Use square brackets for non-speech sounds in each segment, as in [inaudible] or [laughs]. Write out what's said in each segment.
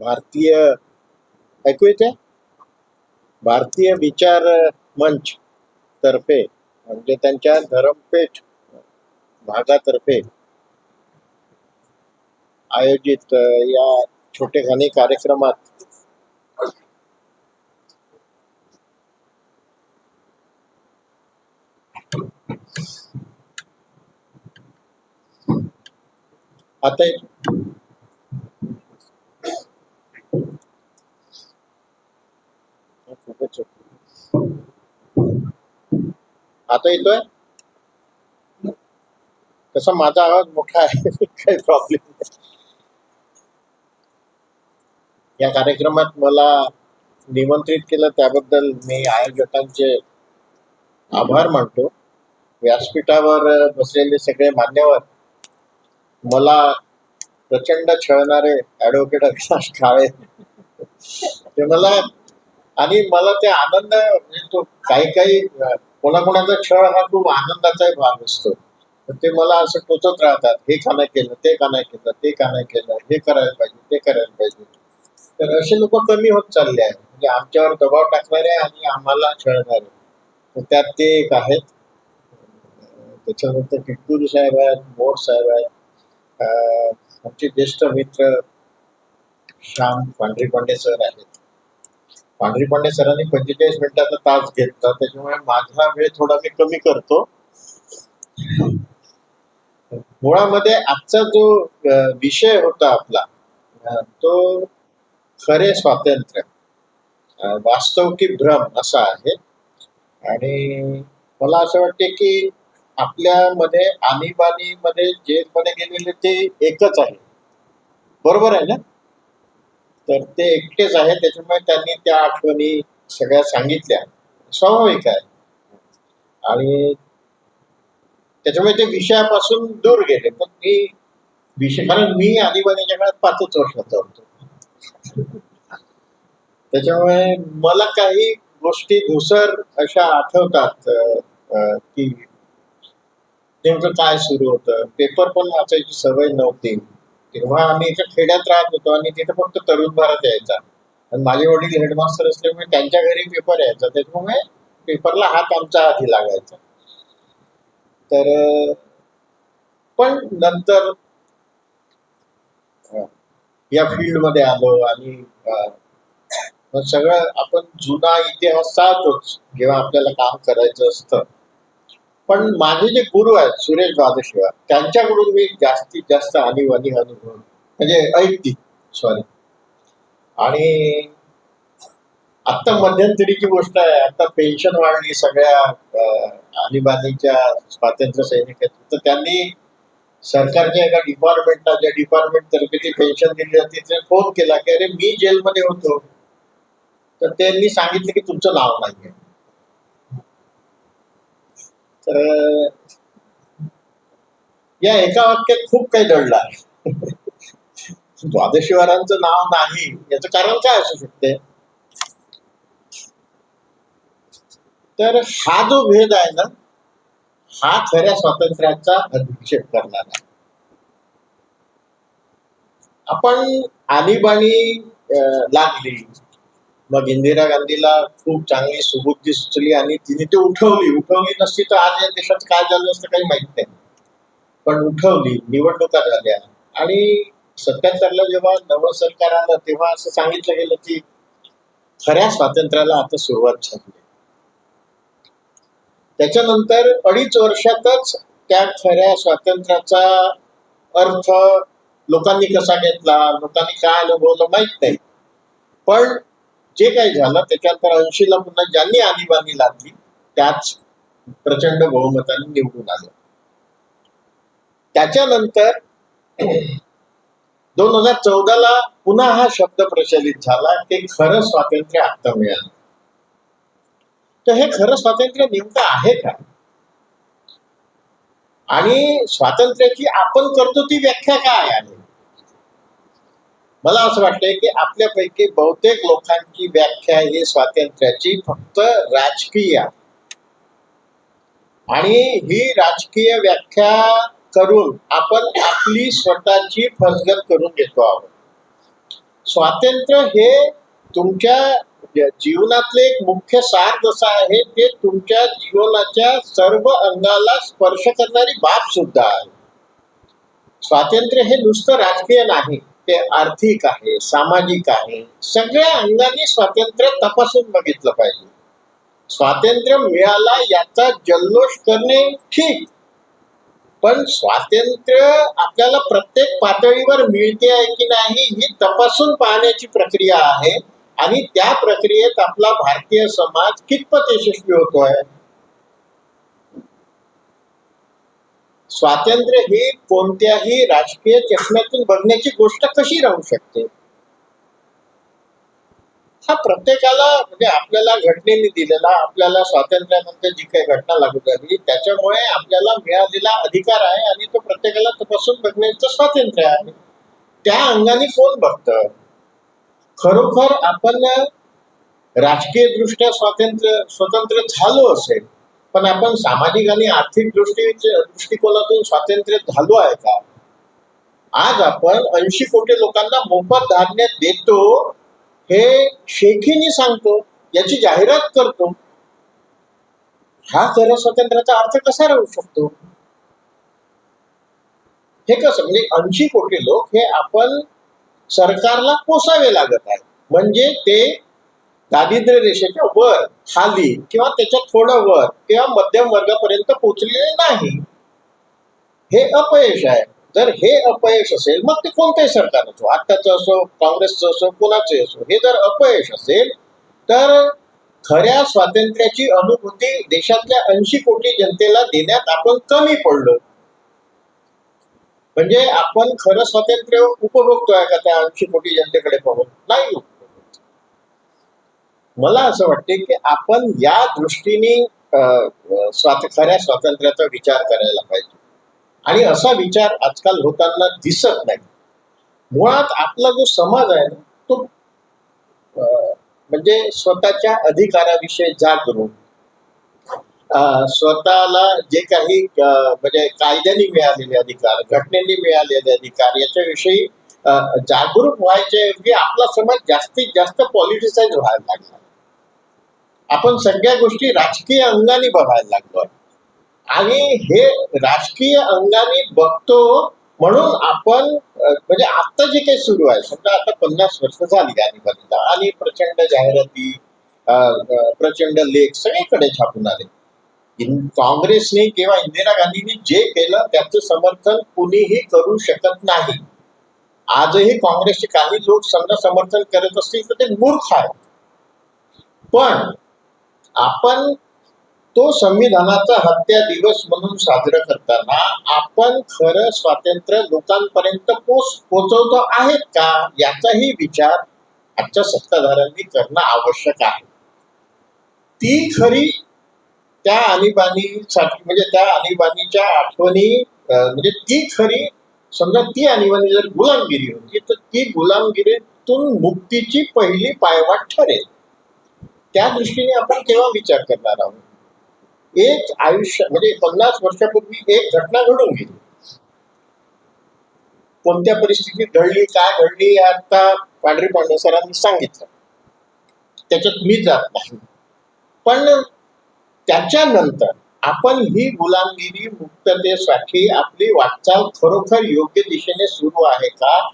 भारतीय ऐकू येते भारतीय विचार मंच तर्फे, म्हणजे त्यांच्या धरमपेठ भागातर्फे आयोजित या छोटेखानी कार्यक्रमात आता एक आता येतोय? तसा माझा आवाज मोठा आहे काही प्रॉब्लेम नाही. या कार्यक्रमात मला निमंत्रित केलं त्याबद्दल मी आयोजकांचे आभार मानतो. व्यासपीठावर बसलेले सगळे मान्यवर मला प्रचंड छळणारे ऍडव्होकेट अविनाश काळे. ते मला आणि मला ते आनंद म्हणजे तो काही काही कोणाकोणाचा छळ हा खूप आनंदाचा भाग असतो. ते मला असं टोचत राहतात हे का नाही केलं ते का नाही केलं ते का नाही केलं हे करायला पाहिजे ते करायला पाहिजे. तर असे लोक कमी होत चालले आहेत. म्हणजे आमच्यावर दबाव टाकणारे आणि आम्हाला छळणारे. तर त्यात ते एक आहेत. त्याच्यानंतर टिटूर साहेब आहेत मोर साहेब आहेत. आमचे ज्येष्ठ मित्र श्याम पांढरे पांडे सर आहेत. पांढरी पांडे सरांनी पंचेचाळीस मिनिटाचा तास घेतला. त्याच्यामुळे माझा वेळ थोडा मी कमी करतो. मुळामध्ये आजचा जो विषय होता आपला तो खरे स्वातंत्र्य वास्तव की भ्रम असा आहे. आणि मला असं वाटते की आपल्यामध्ये आणीबाणीमध्ये जेलमध्ये गेलेले ते एकच आहे. बरोबर आहे ना? तर ते एकटेच आहे त्याच्यामुळे त्यांनी त्या आठवणी सगळ्या सांगितल्या. स्वाभाविक आहे. आणि त्याच्यामुळे ते विषयापासून दूर गेले. पण मी विषय कारण मी आणीबाणीच्या काळात पाचच वर्षाचा होतो. त्याच्यामुळे मला काही गोष्टी धुसर अशा आठवतात की नेमकं काय सुरू होतं. पेपर पण वाचायची सवय नव्हती. तेव्हा आम्ही एका खेड्यात राहत होतो आणि तिथे फक्त तरुण भारत यायचा. आणि माझे वडील हेडमास्टर असल्यामुळे त्यांच्या घरी पेपर यायचा. त्याच्यामुळे पेपरला हात आमच्या आधी लागायचा. तर पण नंतर या या फील्डमध्ये आलो आणि मग सगळं आपण जुना इतिहास जेव्हा आपल्याला काम करायचं असतं. पण माझे जे गुरु आहेत सुरेश द्वादशीवार त्यांच्याकडून मी जास्तीत जास्त आणीवाणी अनुभव म्हणजे ऐकती सॉरी आणि आता मध्यंतरीची गोष्ट आहे आता पेन्शन वाढली सगळ्या आणीबाणीच्या स्वातंत्र्य सैनिकांची. तर त्यांनी सरकारच्या एका डिपार्टमेंटला ज्या डिपार्टमेंट तर्फे ती पेन्शन दिली जाते तिथे फोन केला की अरे मी जेलमध्ये होतो. तर त्यांनी सांगितलं की तुमचं नाव नाहीये. तर या एका वाक्यात खूप काही दडलं आहे. [laughs] द्वादशीवारांचं नाव नाही याचं कारण काय असू शकते? तर हा जो भेद आहे ना हा खऱ्या स्वातंत्र्याचा अधिक्षेप करणार आहे. आपण आणीबाणी लागली. मग इंदिरा गांधीला खूप चांगली सुबुद्धी सुचली आणि तिने ती उठवली. उठवली नसती तर आज या देशात काय झालं असतं काही माहीत नाही. पण उठवली निवडणुका झाल्या. आणि सत्याहत्तरला जेव्हा नवं सरकार आलं तेव्हा असं सांगितलं गेलं की खऱ्या स्वातंत्र्याला आता सुरुवात झाली. त्याच्यानंतर अडीच वर्षातच त्या खऱ्या स्वातंत्र्याचा अर्थ लोकांनी कसा घेतला लोकांनी काय अनुभवलं माहीत नाही. पण जे काही झालं त्याच्यानंतर ऐंशीला पुन्हा ज्यांनी आणीबाणी लादली त्याच प्रचंड बहुमताने निवडून आलं. त्याच्यानंतर दोन हजार चौदाला पुन्हा हा शब्द प्रचलित झाला ते खरं स्वातंत्र्य आता मिळालं. तर हे खरं स्वातंत्र्य नेमकं आहे का? आणि स्वातंत्र्याची आपण करतो ती व्याख्या काय आहे? मला असं वाटतंय की आपल्यापैकी बहुतेक लोकांची व्याख्या ही स्वातंत्र्याची फक्त राजकीय आणि ही राजकीय व्याख्या करून आपण आपली स्वतःची फसगत करून घेतो आहोत. स्वातंत्र्य हे तुमच्या जीवनातले एक मुख्य सार जसं आहे ते तुमच्या जीवनाच्या सर्व अंगाला स्पर्श करणारी बाब सुद्धा आहे. स्वातंत्र्य हे नुसतं राजकीय नाही. ते आर्थिक आहे सामाजिक आहे सगळ्या अंगाने स्वातंत्र्य तपासून बघितलं पाहिजे. स्वातंत्र्य मिळाला याचा जल्लोष करणे ठीक पण स्वातंत्र्य आपल्याला प्रत्येक पातळीवर मिळते आहे की नाही ही तपासून पाहण्याची प्रक्रिया आहे. आणि त्या प्रक्रियेत आपला भारतीय समाज कितपत यशस्वी होतोय? स्वातंत्र्य ही कोणत्याही राजकीय चष्म्यातून बघण्याची गोष्ट कशी राहू शकते? हा प्रत्येकाला म्हणजे आपल्याला घटनेने दिलेला आपल्याला स्वातंत्र्यानंतर जी काही घटना लागू झाली त्याच्यामुळे आपल्याला मिळालेला अधिकार आहे आणि तो प्रत्येकाला तपासून बघण्याचं स्वातंत्र्य आहे. त्या अंगाने कोण बघत? खरोखर आपण राजकीय दृष्ट्या स्वातंत्र्य स्वतंत्र झालो असेल पण आपण सामाजिक आणि आर्थिक दृष्टी दृष्टिकोनातून स्वातंत्र्य झालो आहे का? आज आपण ऐंशी कोटी लोकांना मोफत धान्य देतो हे शेखीने सांगतो याची जाहिरात करतो. हा खरं स्वातंत्र्याचा अर्थ कसा राहू शकतो? हे कसं म्हणजे ऐंशी कोटी लोक हे आपण सरकारला पोसावे लागत आहे म्हणजे ते दारिद्र्य रेषेच्या वर खाली किंवा त्याच्या थोडं वर किंवा मध्यम वर्गापर्यंत पोहोचलेले नाही. हे अपयश आहे. जर हे अपयश असेल मग ते कोणत्याही सरकार असो आत्ताचं असो काँग्रेसचं असो कोणाचे असो हे जर अपयश असेल तर खऱ्या स्वातंत्र्याची अनुभूती देशातल्या ऐंशी कोटी जनतेला देण्यात आपण कमी पडलो. म्हणजे आपण खरं स्वातंत्र्य उपभोगतोय का त्या ऐंशी कोटी जनतेकडे पाहून? नाही. मला असं वाटते की आपण या दृष्टीने अं, स्वात खऱ्या स्वातंत्र्याचा विचार करायला पाहिजे. आणि असा विचार आजकाल होताना दिसत नाही. मुळात आपला जो समाज आहे ना तो अं, म्हणजे स्वतःच्या अधिकाराविषयी जागरूक. अं, स्वतःला जे काही म्हणजे कायद्याने मिळालेले अधिकार घटनेने मिळालेले अधिकार याच्याविषयी जागरूक व्हायच्या ऐवजी आपला समाज जास्तीत जास्त पॉलिटिसाइज व्हायला लागला. आपण सगळ्या गोष्टी राजकीय अंगाने बघायला लागलो. आणि हे राजकीय अंगाने बघतो म्हणून आपण म्हणजे आता जे काही सुरू आहे समजा आता पन्नास वर्ष झाली आणीबाणीला आणि प्रचंड जाहिराती प्रचंड लेख सगळीकडे छापून आले. काँग्रेसने किंवा इंदिरा गांधींनी जे केलं त्याचं समर्थन कुणीही करू शकत नाही. आजही काँग्रेसचे काही लोक समजा समर्थन करत असतील तर ते मूर्ख आहेत. पण आपण तो संविधानाचा हत्या दिवस म्हणून साजरा करताना आपण खरं स्वातंत्र्य लोकांपर्यंत पोच पोचवतो आहेत का? याचाही विचार आजच्या सत्ताधाऱ्यांनी करणं आवश्यक आहे. ती खरी त्या आणीबाणीसाठी म्हणजे त्या आणीबाणीच्या आठवणी म्हणजे ती खरी समजा ती आणीबाणी जर गुलामगिरी होती तर ती गुलामगिरीतून मुक्तीची पहिली पायवाट ठरेल. त्या दृष्टीने आपण केव्हा विचार करणार आहोत? एक आयुष्य म्हणजे पन्नास वर्षापूर्वी एक घटना घडून गेली. कोणत्या परिस्थितीत घडली काय घडली आता पांढरी पांडे सरांनी सांगितलं. त्याच्यात मी जात नाही. पण त्याच्यानंतर आपण ही गुलामगिरी मुक्ततेसाठी आपली वाटचाल खरोखर योग्य दिशेने सुरू आहे का?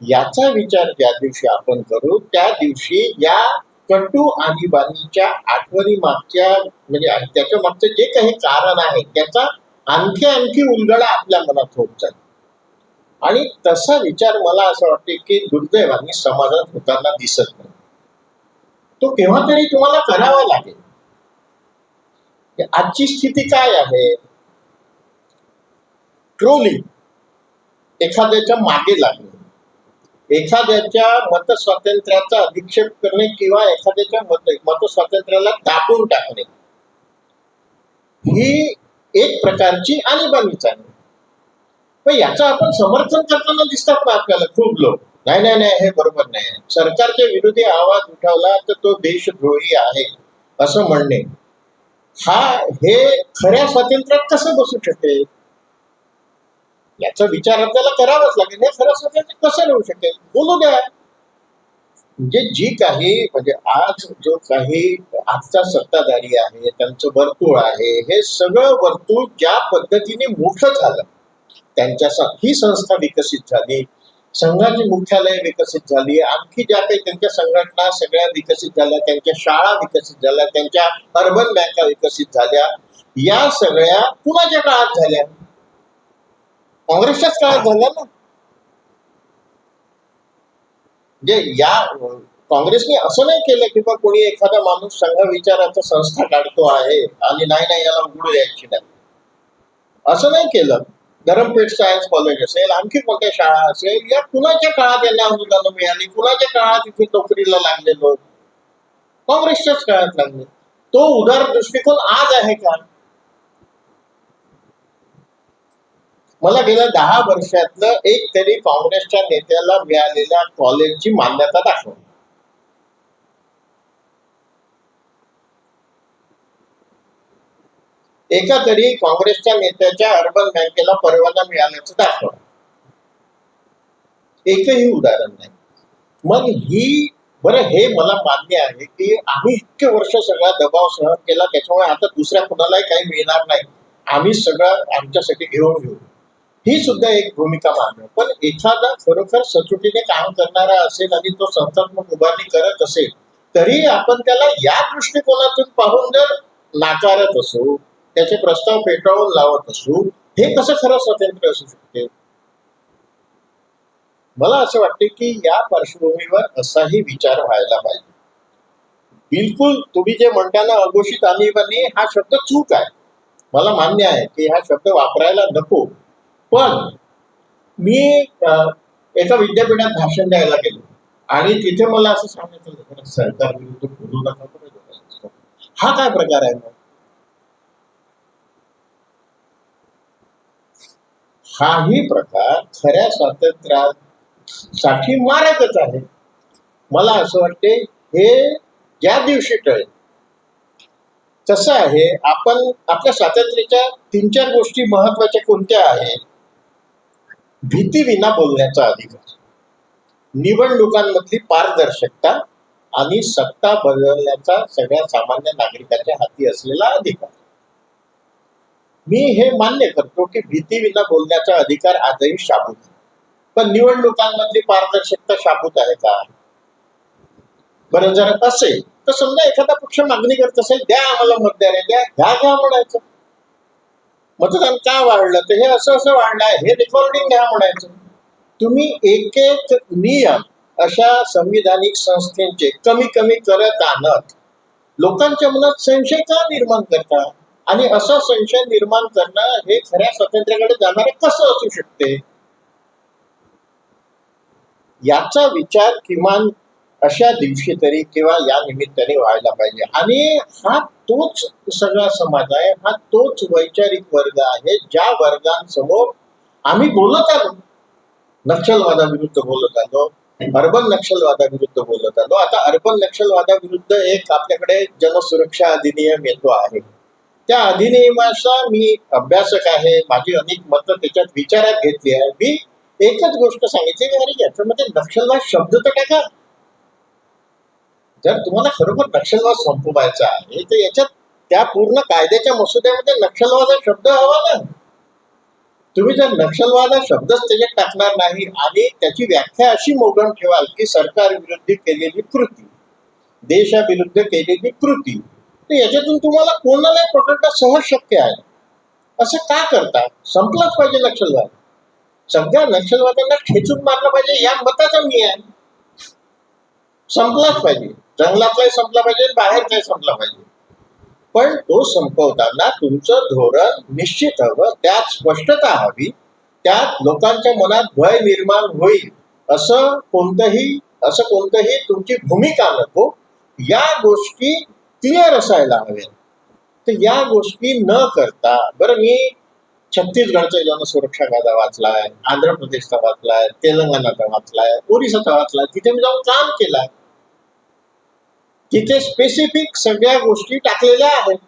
याचा विचार ज्या दिवशी आपण करू त्या दिवशी या कटू आणीबाणीच्या आठवणी मागच्या म्हणजे त्याच्या मागचं जे काही कारण आहे त्याचा आणखी आणखी उलगडा आपल्या मनात होत जाईल. आणि तसा विचार मला असं वाटते की दुर्दैवाने समाजात होताना दिसत नाही. तो केव्हा तरी तुम्हाला करावा लागेल. आजची स्थिती काय आहे? ट्रोलिंग एखाद्याच्या मागे लागणे. एखाद्याच्या मतस्वातंत्र्याचा अधिक्षेप करणे किंवा एखाद्याच्या मत मतस्वातंत्र्याला दाबून टाकणे. ही एक प्रकारची आणीबाणीच आहे. पण याचं आपण समर्थन करताना दिसतात ना आपल्याला? खूप लोक. नाही नाही नाही हे बरोबर नाही. सरकारच्या विरोधी आवाज उठवला तर तो देशद्रोही आहे असं म्हणणे. हा हे खऱ्या स्वातंत्र्यात कसं बसू शकेल याचा विचार आपल्याला करावाच लागेल. हे खरं कसं राहू शकेल? बोलू द्या. म्हणजे जी काही म्हणजे आज जो काही आजचा सत्ताधारी आहे त्यांचं वर्तुळ आहे हे सगळं वर्तुळ ज्या पद्धतीने मोठं झालं त्यांच्या ही संस्था विकसित झाली संघाची मुख्यालय विकसित झाली आणखी ज्या काही त्यांच्या संघटना सगळ्या विकसित झाल्या त्यांच्या शाळा विकसित झाल्या त्यांच्या अर्बन बँका विकसित झाल्या या सगळ्या कुणाच्या काळात झाल्या? काँग्रेसच्याच काळात झाला ना. म्हणजे या काँग्रेसने असं नाही केलं की बा कोणी एखादा माणूस संघ विचाराचा संस्था काढतो आहे आणि नाही नाही याला उघडू द्यायची नाही. असं नाही केलं. धरमपेठ सायन्स कॉलेज असेल आणखी कोणत्या शाळा असेल या कुणाच्या काळात यांना अनुदानं मिळाली? कुणाच्या काळात इथे नोकरीला लागले लोक काँग्रेसच्याच काळात लागले. तो उदार दृष्टिकोन आज आहे का? मला गेल्या दहा वर्षातलं एक तरी काँग्रेसच्या नेत्याला मिळालेल्या कॉलेजची मान्यता दाखवली. एका तरी काँग्रेसच्या नेत्याच्या अर्बन बँकेला परवाना मिळाल्याचं दाखवलं. एकही उदाहरण नाही. मग ही बरं हे मला मान्य आहे की आम्ही इतके वर्ष सगळा दबाव सहन केला त्याच्यामुळे आता दुसऱ्या कुणालाही काही मिळणार नाही. आम्ही सगळं आमच्यासाठी घेऊन घेऊ. ही सुद्धा एक भूमिका मान्य पण एखादा खरोखर सचोटीने काम करणारा असेल आणि तो संस्थात्मक उभारणी करत असेल तरी आपण त्याला या दृष्टिकोनातून पाहून जर नाकारत असू त्याचे प्रस्ताव पेटाळून लावत असू हे कसं खरं स्वातंत्र्य असू शकते? मला असं वाटते की या पार्श्वभूमीवर असाही विचार व्हायला पाहिजे. बिलकुल तुम्ही जे म्हणता ना अघोषित आणीबाणी हा शब्द चूक आहे. मला मान्य आहे की हा शब्द वापरायला नको. पण मी एका विद्यापीठात भाषण द्यायला गेलो. आणि तिथे मला असं सांगितलं "जरा सरकार विरुद्ध बोलू नका हा काय प्रकार आहे? मग हाही प्रकार खऱ्या स्वातंत्र्यासाठी मारकच आहे. मला असं वाटते हे ज्या दिवशी टळेल तसं आहे आपण आपल्या स्वातंत्र्याच्या तीन चार गोष्टी महत्त्वाच्या कोणत्या आहेत भीती विना बोलण्याचा अधिकार. निवडणुकांमधली पारदर्शकता आणि सत्ता बदलण्याचा सगळ्या सामान्य नागरिकाच्या हाती असलेला अधिकार. मी हे मान्य करतो की भीती विना बोलण्याचा अधिकार आजही शाबूत आहे. पण निवडणुकांमधली पारदर्शकता शाबूत आहे का? बरं जर असेल तर समजा एखादा पक्ष मागणी करत असेल द्या आम्हाला मतदार आहे द्या घ्या घ्या म्हणायचं. मतदान का वाढलं? तर हे असं असं वाढलं आहे. हे रेकॉर्डिंग घ्या म्हणायचं. तुम्ही एक एक नियम अशा संविधानिक संस्थेचे कमी कमी करत आणत लोकांच्या मनात संशय का निर्माण करता? आणि असा संशय निर्माण करणं हे खऱ्या स्वातंत्र्याकडे जाणारे कसं असू शकते? याचा विचार किमान अशा दिवशी तरी किंवा या निमित्ताने व्हायला पाहिजे. आणि हा तोच सगळा समाज आहे हा तोच वैचारिक वर्ग आहे ज्या वर्गांसमोर आम्ही बोलत आलो. नक्षलवादाविरुद्ध बोलत आलो अर्बन नक्षलवादाविरुद्ध बोलत आलो. आता अर्बन नक्षलवादाविरुद्ध एक आपल्याकडे जनसुरक्षा अधिनियम येतो आहे. त्या अधिनियमाचा मी अभ्यासक आहे माझी अनेक मतं त्याच्यात विचारात घेतली आहे. मी एकच गोष्ट सांगितली की अरे याच्यामध्ये नक्षलवाद शब्द तर टाका जर तुम्हाला खरोखर नक्षलवाद संपवायचा आहे तर याच्यात त्या पूर्ण कायद्याच्या मसुद्यामध्ये नक्षलवाद हा शब्द हवा ना. तुम्ही जर नक्षलवाद हा शब्दच त्याच्यात टाकणार नाही आणि त्याची व्याख्या अशी मोगम ठेवाल की सरकार विरुद्ध केलेली कृती देशाविरुद्ध केलेली कृती तर याच्यातून तुम्हाला कोणालाही पकडणं सहज शक्य आहे. असं का करता? संपलाच पाहिजे नक्षलवाद. सगळ्या नक्षलवाद्यांना खेचून मारलं पाहिजे या मताचा मी आहे. संपलाच पाहिजे. जंगलातलाही संपला पाहिजे बाहेरचाही संपला पाहिजे. पण तो संपवताना तुमचं धोरण निश्चित हवं त्यात स्पष्टता हवी त्यात लोकांच्या मनात भय निर्माण होईल असं कोणतंही असं कोणतंही तुमची भूमिका नको. या गोष्टी क्लिअर असायला हव्या तर या गोष्टी न करता बरं मी छत्तीसगडचा जनसुरक्षा कायदा वाचलाय आंध्र प्रदेशचा वाचलाय तेलंगणाचा वाचलाय ओरिसाचा वाचलाय तिथे मी जाऊन काम केलाय. तिथे स्पेसिफिक सगळ्या गोष्टी टाकलेल्या आहेत.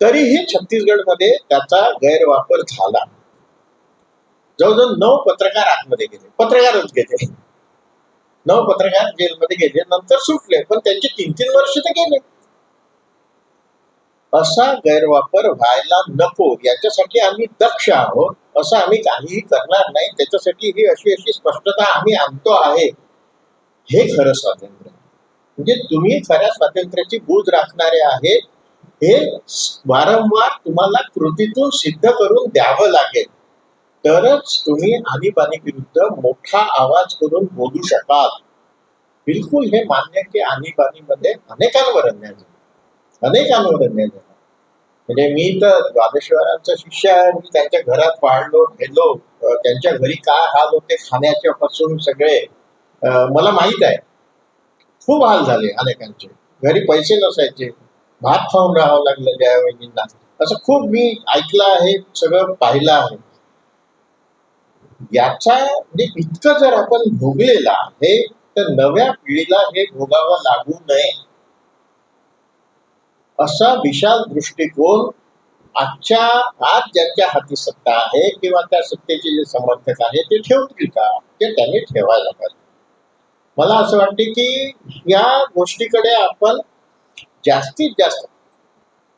तरीही छत्तीसगडमध्ये त्याचा गैरवापर झाला. जवळजवळ नऊ पत्रकार आतमध्ये गेले. पत्रकारच गेले. नऊ पत्रकार जेलमध्ये गेले. नंतर सुटले. पण त्यांचे तीन तीन वर्ष तर गेले. असा गैरवापर व्हायला नको. याच्यासाठी आम्ही दक्ष आहोत. असं आम्ही काहीही करणार नाही. त्याच्यासाठी ही अशी अशी स्पष्टता आम्ही आणतो आहे. हे खरं स्वातंत्र्य. म्हणजे तुम्ही खऱ्या स्वातंत्र्याची बूज राखणारे आहेत हे वारंवार तुम्हाला कृतीतून सिद्ध करून द्यावं लागेल. तरच तुम्ही आणीबाणी विरुद्ध मोठा आवाज करून बोलू शकाल. बिलकुल हे मान्य की आणीबाणीमध्ये अनेकांवर अन्याय झाला. अनेकांवर अन्याय झाला. म्हणजे मी तर द्वादशवरांचा शिष्य आहे मी त्यांच्या घरात वाढलो गेलो. त्यांच्या घरी काय हाल होते खाण्याच्या पासून सगळे. मला माहीत आहे. खूप हाल झाले अनेकांचे. घरी पैसे नसायचे. भात खाऊन राहावं लागलं ज्यावेळींना असं खूप मी ऐकलं आहे सगळं पाहिलं आहे. याचा म्हणजे इतकं जर आपण भोगलेलं आहे तर नव्या पिढीला हे भोगावं लागू नये. असा विशाल दृष्टिकोन आजच्या आज ज्यांच्या हाती सत्ता आहे किंवा त्या सत्तेचे जे समर्थक आहे ते ठेवतील का? ते त्यांनी ठेवायला पाहिजे. मला असं वाटते की या गोष्टीकडे आपण जास्तीत जास्त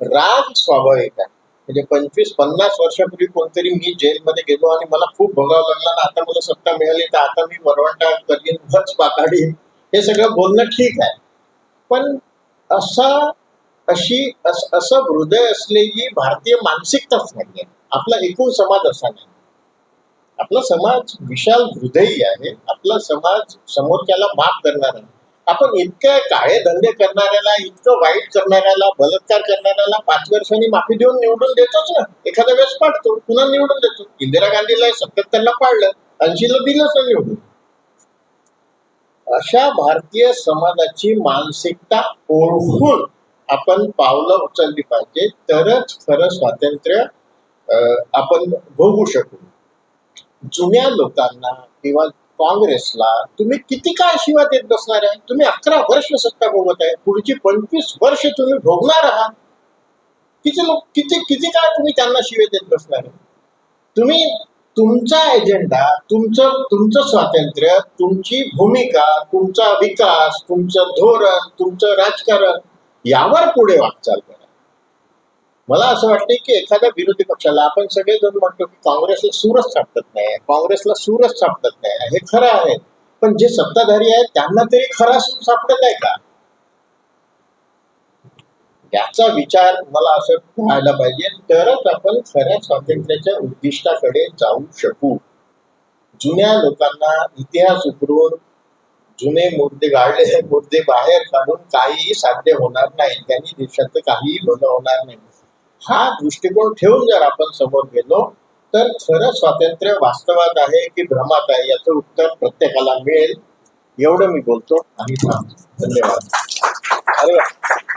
राग स्वाभाविक आहे. म्हणजे पंचवीस पन्नास वर्षापूर्वी कोणतरी मी जेलमध्ये गेलो आणि मला खूप भोगावं लागला ना आता मला सत्ता मिळाली तर आता मी वरवंटा करीन भच पाकाडी हे सगळं बोलणं ठीक आहे. पण असा अशी अस- असं हृदय असलेली भारतीय मानसिकताच नाहीये. आपला एकूण समाज असा नाही. आपला समाज विशाल हृदयी आहे आपला समाज समोरच्याला माफ करणारा. आहे. आपण इतक्या काळे धंदे करणाऱ्याला इतकं वाईट करणाऱ्याला बलात्कार करणाऱ्याला पाच वर्षांनी माफी देऊन निवडून देतोच ना. एखाद्या वेळेस पाडतो पुन्हा निवडून देतो. इंदिरा गांधीला सत्याहत्तरला पाडलं ऐंशीला दिलंच ना निवडून. अशा भारतीय समाजाची मानसिकता ओळखून आपण पावलं उचलली पाहिजे तरच खरं स्वातंत्र्य अं, आपण भोगू शकू. जुन्या लोकांना किंवा काँग्रेसला तुम्ही किती काय शिवा देत बसणार आहे? तुम्ही अकरा वर्ष सत्ता भोगत आहे. पुढची पंचवीस वर्ष तुम्ही भोगणार आहात. किती लोक किती किती काय तुम्ही त्यांना शिवे देत बसणार आहे? तुम्ही तुमचा एजेंडा तुमचं तुमचं स्वातंत्र्य तुमची भूमिका तुमचा विकास तुमचं धोरण तुमचं राजकारण यावर पुढे वाटचाल करा. मला असं वाटतं की एखाद्या विरोधी पक्षाला आपण सगळेजण म्हणतो की काँग्रेसला सूरच सापडत नाही काँग्रेसला सूरच सापडत नाही. हे खरं आहे. पण जे सत्ताधारी आहेत त्यांना तरी खरा सूर सापडत आहे का? याचा विचार मला असं व्हायला पाहिजे. तरच आपण खऱ्या स्वातंत्र्याच्या उद्दिष्टाकडे जाऊ शकू. जुन्या लोकांना इतिहास उकरून जुने मुद्दे गाळले मुद्दे बाहेर काढून काहीही साध्य होणार नाही. त्यांनी देशात काहीही भलं होणार नाही. हा दृष्टिकोन ठेवून जर आपण समोर गेलो तर खरं स्वातंत्र्य वास्तवात आहे की भ्रमात आहे याचं उत्तर प्रत्येकाला मिळेल. एवढं मी बोलतो आणि धन्यवाद. अरे